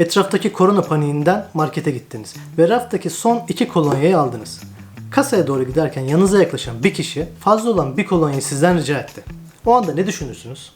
Etraftaki korona paniğinden markete gittiniz ve raftaki son iki kolonyayı aldınız. Kasaya doğru giderken yanınıza yaklaşan bir kişi fazla olan bir kolonyayı sizden rica etti. O anda ne düşünürsünüz?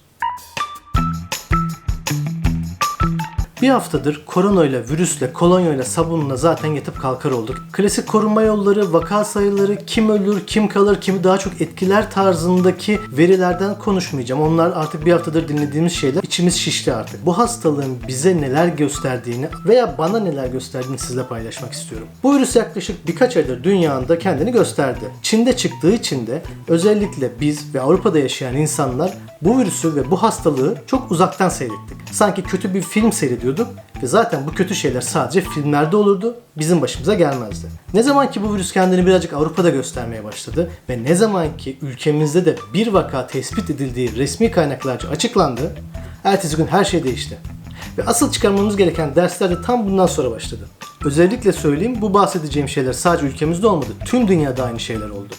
Bir haftadır koronayla, virüsle, kolonyayla, sabunla zaten yatıp kalkar olduk. Klasik korunma yolları, vaka sayıları, kim ölür, kim kalır, kimi daha çok etkiler tarzındaki verilerden konuşmayacağım. Onlar artık bir haftadır dinlediğimiz şeyler. İçimiz şişti artık. Bu hastalığın bize neler gösterdiğini veya bana neler gösterdiğini sizle paylaşmak istiyorum. Bu virüs yaklaşık birkaç aydır dünyada kendini gösterdi. Çin'de çıktığı için de özellikle biz ve Avrupa'da yaşayan insanlar bu virüsü ve bu hastalığı çok uzaktan seyrettik. Sanki kötü bir film seyrediyorduk ve zaten bu kötü şeyler sadece filmlerde olurdu, bizim başımıza gelmezdi. Ne zaman ki bu virüs kendini birazcık Avrupa'da göstermeye başladı ve ne zaman ki ülkemizde de bir vaka tespit edildiği resmi kaynaklarca açıklandı, ertesi gün her şey değişti. Ve asıl çıkarmamız gereken dersler de tam bundan sonra başladı. Özellikle söyleyeyim bu bahsedeceğim şeyler sadece ülkemizde olmadı. Tüm dünyada aynı şeyler oldu.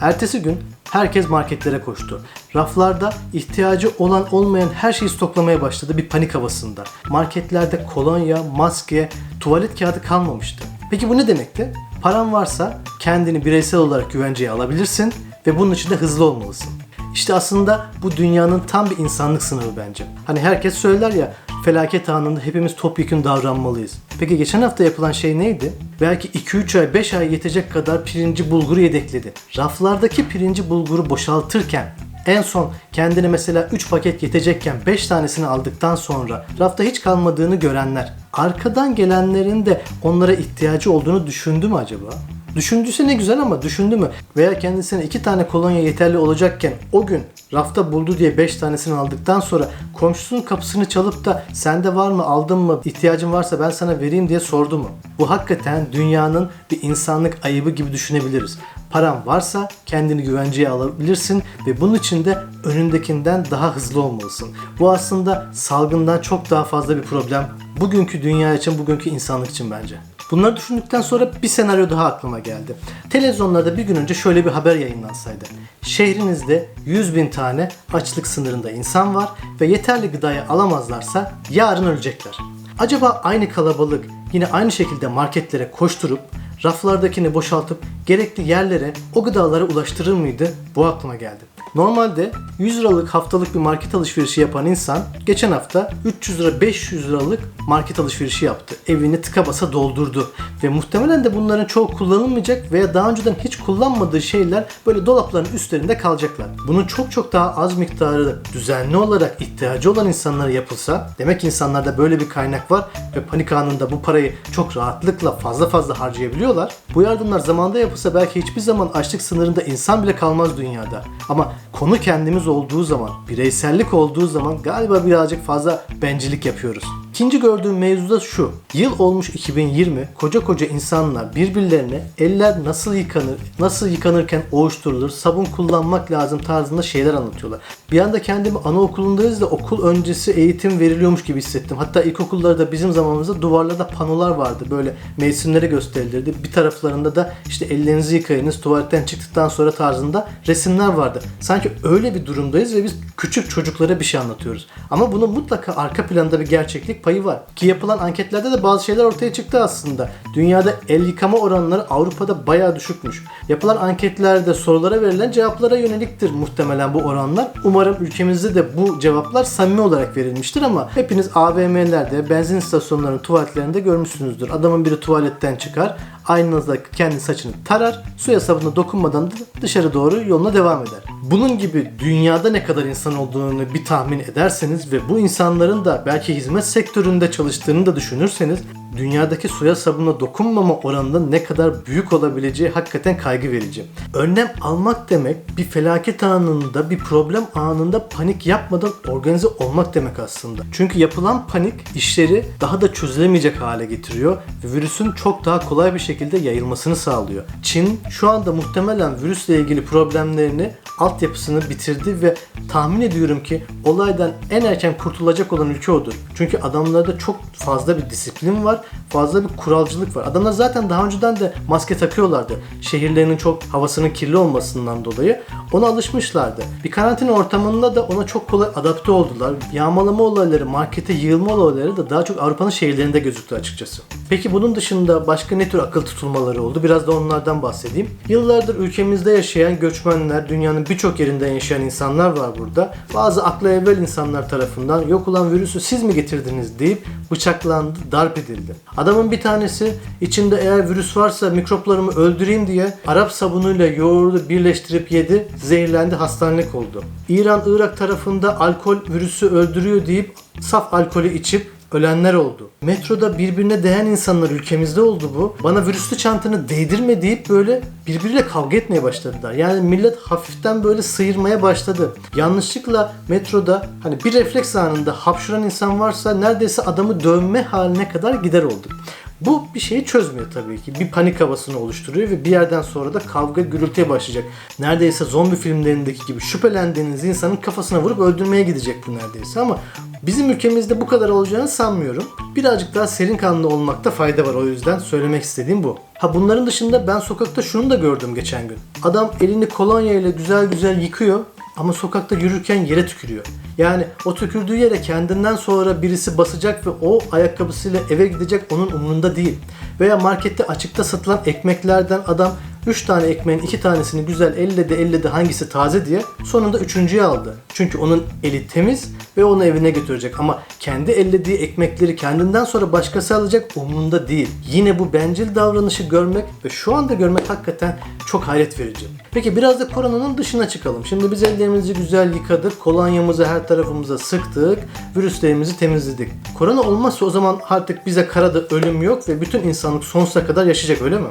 Ertesi gün herkes marketlere koştu. Raflarda ihtiyacı olan olmayan her şeyi stoklamaya başladı bir panik havasında. Marketlerde kolonya, maske, tuvalet kağıdı kalmamıştı. Peki bu ne demekti? Paran varsa kendini bireysel olarak güvenceye alabilirsin ve bunun için de hızlı olmalısın. İşte aslında bu dünyanın tam bir insanlık sınavı bence. Hani herkes söyler ya felaket anında hepimiz topyekun davranmalıyız. Peki geçen hafta yapılan şey neydi? Belki 2-3 ay 5 ay yetecek kadar pirinci bulguru yedekledi. Raflardaki pirinci bulguru boşaltırken en son kendine mesela 3 paket yetecekken 5 tanesini aldıktan sonra rafta hiç kalmadığını görenler arkadan gelenlerin de onlara ihtiyacı olduğunu düşündü mü acaba? Düşündüyse ne güzel ama düşündü mü? Veya kendisine iki tane kolonya yeterli olacakken o gün rafta buldu diye beş tanesini aldıktan sonra komşusunun kapısını çalıp da sende var mı aldın mı ihtiyacın varsa ben sana vereyim diye sordu mu? Bu hakikaten dünyanın bir insanlık ayıbı gibi düşünebiliriz. Paran varsa kendini güvenceye alabilirsin ve bunun için de önündekinden daha hızlı olmalısın. Bu aslında salgından çok daha fazla bir problem. Bugünkü dünya için, bugünkü insanlık için bence. Bunları düşündükten sonra bir senaryo daha aklıma geldi. Televizyonlarda bir gün önce şöyle bir haber yayınlansaydı. Şehrinizde 100 bin tane açlık sınırında insan var ve yeterli gıdayı alamazlarsa yarın ölecekler. Acaba aynı kalabalık yine aynı şekilde marketlere koşturup raflardakini boşaltıp gerekli yerlere o gıdaları ulaştırır mıydı? Bu aklıma geldi. Normalde 100 liralık haftalık bir market alışverişi yapan insan geçen hafta 300 lira 500 liralık market alışverişi yaptı. Evini tıka basa doldurdu. Ve muhtemelen de bunların çoğu kullanılmayacak veya daha önceden hiç kullanmadığı şeyler böyle dolapların üstlerinde kalacaklar. Bunun çok çok daha az miktarı düzenli olarak ihtiyacı olan insanlara yapılsa demek insanlarda böyle bir kaynak var ve panik anında bu parayı çok rahatlıkla fazla fazla harcayabiliyorlar. Bu yardımlar zamanda yapılsa belki hiçbir zaman açlık sınırında insan bile kalmaz dünyada. Ama konu kendimiz olduğu zaman, bireysellik olduğu zaman galiba birazcık fazla bencillik yapıyoruz. İkinci gördüğüm mevzu da şu. Yıl olmuş 2020. Koca koca insanlar birbirlerine eller nasıl yıkanır, nasıl yıkanırken ovuşturulur, sabun kullanmak lazım tarzında şeyler anlatıyorlar. Bir anda kendimi anaokulundayız da okul öncesi eğitim veriliyormuş gibi hissettim. Hatta ilkokullarda bizim zamanımızda duvarlarda panolar vardı. Böyle mevsimlere gösterilirdi. Bir taraflarında da işte ellerinizi yıkayınız tuvaletten çıktıktan sonra tarzında resimler vardı. Sanki öyle bir durumdayız ve biz küçük çocuklara bir şey anlatıyoruz. Ama bunun mutlaka arka planda bir gerçeklik payı var. Ki yapılan anketlerde de bazı şeyler ortaya çıktı aslında. Dünyada el yıkama oranları Avrupa'da bayağı düşükmüş. Yapılan anketlerde sorulara verilen cevaplara yöneliktir muhtemelen bu oranlar. Umarım ülkemizde de bu cevaplar samimi olarak verilmiştir ama hepiniz AVM'lerde, benzin istasyonlarının tuvaletlerinde görmüşsünüzdür. Adamın biri tuvaletten çıkar, aynanızda kendi saçını tarar, suya sabunla dokunmadan da dışarı doğru yoluna devam eder. Bunun gibi dünyada ne kadar insan olduğunu bir tahmin ederseniz ve bu insanların da belki hizmet sektöründe çalıştığını da düşünürseniz dünyadaki suya sabunla dokunmama oranının ne kadar büyük olabileceği hakikaten kaygı verici. Önlem almak demek bir felaket anında, bir problem anında panik yapmadan organize olmak demek aslında. Çünkü yapılan panik işleri daha da çözülemeyecek hale getiriyor ve virüsün çok daha kolay bir şekilde yayılmasını sağlıyor. Çin şu anda muhtemelen virüsle ilgili problemlerini altyapısını bitirdi ve tahmin ediyorum ki olaydan en erken kurtulacak olan ülke odur. Çünkü adamlarda çok fazla bir disiplin var. Fazla bir kuralcılık var. Adamlar zaten daha önceden de maske takıyorlardı. Şehirlerinin çok havasının kirli olmasından dolayı. Ona alışmışlardı. Bir karantina ortamında da ona çok kolay adapte oldular. Yağmalama olayları, markete yığılma olayları da daha çok Avrupa'nın şehirlerinde gözüktü açıkçası. Peki bunun dışında başka ne tür akıl tutulmaları oldu? Biraz da onlardan bahsedeyim. Yıllardır ülkemizde yaşayan göçmenler, dünyanın birçok yerinden yaşayan insanlar var burada. Bazı akla evvel insanlar tarafından yok olan virüsü siz mi getirdiniz deyip bıçaklandı, darp edildi. Adamın bir tanesi içinde eğer virüs varsa mikroplarımı öldüreyim diye Arap sabunuyla yoğurdu birleştirip yedi, zehirlendi, hastanelik oldu. İran, Irak tarafında alkol virüsü öldürüyor deyip saf alkolü içip ölenler oldu. Metroda birbirine değen insanlar ülkemizde oldu bu. Bana virüslü çantanı değdirme deyip böyle birbiriyle kavga etmeye başladılar. Yani millet hafiften böyle sıyırmaya başladı. Yanlışlıkla metroda hani bir refleks anında hapşuran insan varsa neredeyse adamı dövme haline kadar gider olduk. Bu bir şeyi çözmüyor tabii ki. Bir panik havasını oluşturuyor ve bir yerden sonra da kavga gürültüye başlayacak. Neredeyse zombi filmlerindeki gibi şüphelendiğiniz insanın kafasına vurup öldürmeye gidecek bu neredeyse ama bizim ülkemizde bu kadar olacağını sanmıyorum. Birazcık daha serin kanlı olmakta fayda var o yüzden söylemek istediğim bu. Ha bunların dışında ben sokakta şunu da gördüm geçen gün. Adam elini kolonya ile güzel güzel yıkıyor ama sokakta yürürken yere tükürüyor. Yani o tükürdüğü yere kendinden sonra birisi basacak ve o ayakkabısıyla eve gidecek onun umurunda değil. Veya markette açıkta satılan ekmeklerden adam 3 tane ekmeğin 2 tanesini güzel elledi elledi hangisi taze diye sonunda üçüncüyü aldı. Çünkü onun eli temiz ve onu evine götürecek ama kendi ellediği ekmekleri kendinden sonra başkası alacak umurunda değil. Yine bu bencil davranışı görmek ve şu anda görmek hakikaten çok hayret verici. Peki biraz da koronanın dışına çıkalım. Şimdi biz ellerimizi güzel yıkadık, kolonyamızı her tarafımıza sıktık, virüslerimizi temizledik. Korona olmazsa o zaman artık bize karada ölüm yok ve bütün insanlık sonsuza kadar yaşayacak öyle mi?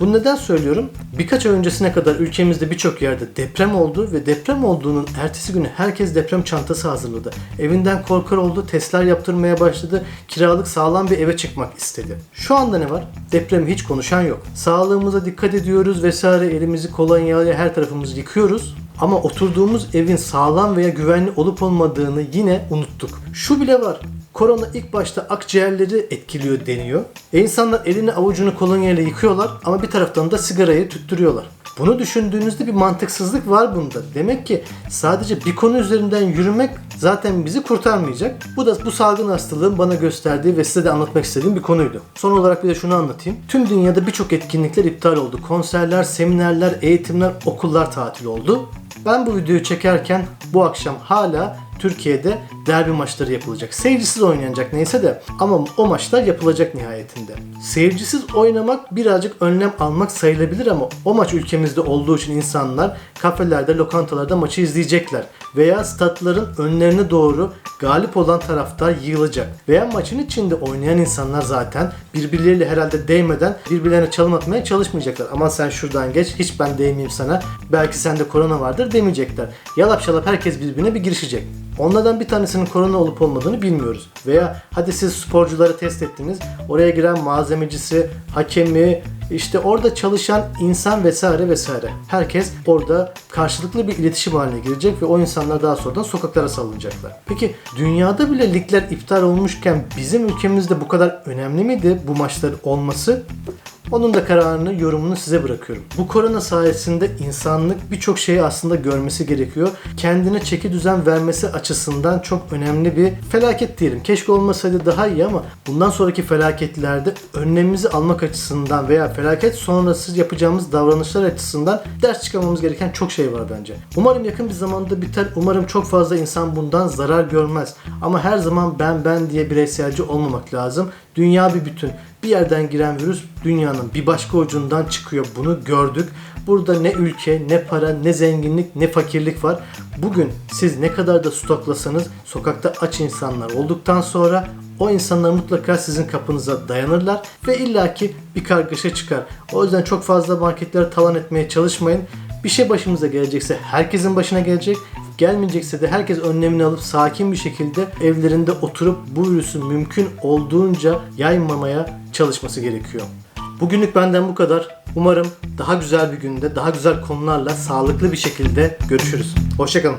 Bunu neden söylüyorum? Birkaç ay öncesine kadar ülkemizde birçok yerde deprem oldu ve deprem olduğunun ertesi günü herkes deprem çantası hazırladı. Evinden korkar oldu, testler yaptırmaya başladı, kiralık sağlam bir eve çıkmak istedi. Şu anda ne var? Depremi hiç konuşan yok. Sağlığımıza dikkat ediyoruz vesaire elimizi kolonyayla her tarafımızı yıkıyoruz. Ama oturduğumuz evin sağlam veya güvenli olup olmadığını yine unuttuk. Şu bile var. Korona ilk başta akciğerleri etkiliyor deniyor. E insanlar elini avucunu kolonyayla yıkıyorlar ama bir taraftan da sigarayı tüttürüyorlar. Bunu düşündüğünüzde bir mantıksızlık var bunda. Demek ki sadece bir konu üzerinden yürümek zaten bizi kurtarmayacak. Bu da bu salgın hastalığın bana gösterdiği ve size de anlatmak istediğim bir konuydu. Son olarak bir de şunu anlatayım. Tüm dünyada birçok etkinlikler iptal oldu. Konserler, seminerler, eğitimler, okullar tatil oldu. Ben bu videoyu çekerken bu akşam hala Türkiye'de derbi maçları yapılacak. Seyircisiz oynanacak neyse de ama o maçlar yapılacak nihayetinde. Seyircisiz oynamak birazcık önlem almak sayılabilir ama o maç ülkemizde olduğu için insanlar kafelerde, lokantalarda maçı izleyecekler. Veya statların önlerine doğru galip olan taraftar yığılacak. Veya maçın içinde oynayan insanlar zaten birbirleriyle herhalde değmeden birbirlerine çalım atmaya çalışmayacaklar. Aman sen şuradan geç, hiç ben değmeyeyim sana. Belki sende korona vardır demeyecekler. Yalap şalap herkes birbirine bir girişecek. Onlardan bir tanesinin korona olup olmadığını bilmiyoruz. Veya hadi siz sporcuları test ettiniz. Oraya giren malzemecisi, hakemi, işte orada çalışan insan vesaire vesaire. Herkes orada karşılıklı bir iletişim haline girecek ve o insanlar daha sonradan sokaklara salınacaklar. Peki dünyada bile ligler iptal olmuşken bizim ülkemizde bu kadar önemli miydi bu maçların olması? Onun da kararını, yorumunu size bırakıyorum. Bu korona sayesinde insanlık birçok şeyi aslında görmesi gerekiyor. Kendine çeki düzen vermesi açısından çok önemli bir felaket diyelim. Keşke olmasaydı daha iyi ama bundan sonraki felaketlerde önlemimizi almak açısından veya felaket sonrası yapacağımız davranışlar açısından ders çıkarmamız gereken çok şey var bence. Umarım yakın bir zamanda biter. Umarım çok fazla insan bundan zarar görmez. Ama her zaman ben ben diye bireyselci olmamak lazım. Dünya bir bütün. Bir yerden giren virüs dünyanın bir başka ucundan çıkıyor. Bunu gördük. Burada ne ülke, ne para, ne zenginlik, ne fakirlik var. Bugün siz ne kadar da stoklasanız sokakta aç insanlar olduktan sonra o insanlar mutlaka sizin kapınıza dayanırlar ve illaki bir kargaşa çıkar. O yüzden çok fazla marketlere talan etmeye çalışmayın. Bir şey başımıza gelecekse herkesin başına gelecek. Gelmeyecekse de herkes önlemini alıp sakin bir şekilde evlerinde oturup bu virüsü mümkün olduğunca yaymamaya çalışması gerekiyor. Bugünlük benden bu kadar. Umarım daha güzel bir günde, daha güzel konularla sağlıklı bir şekilde görüşürüz. Hoşçakalın.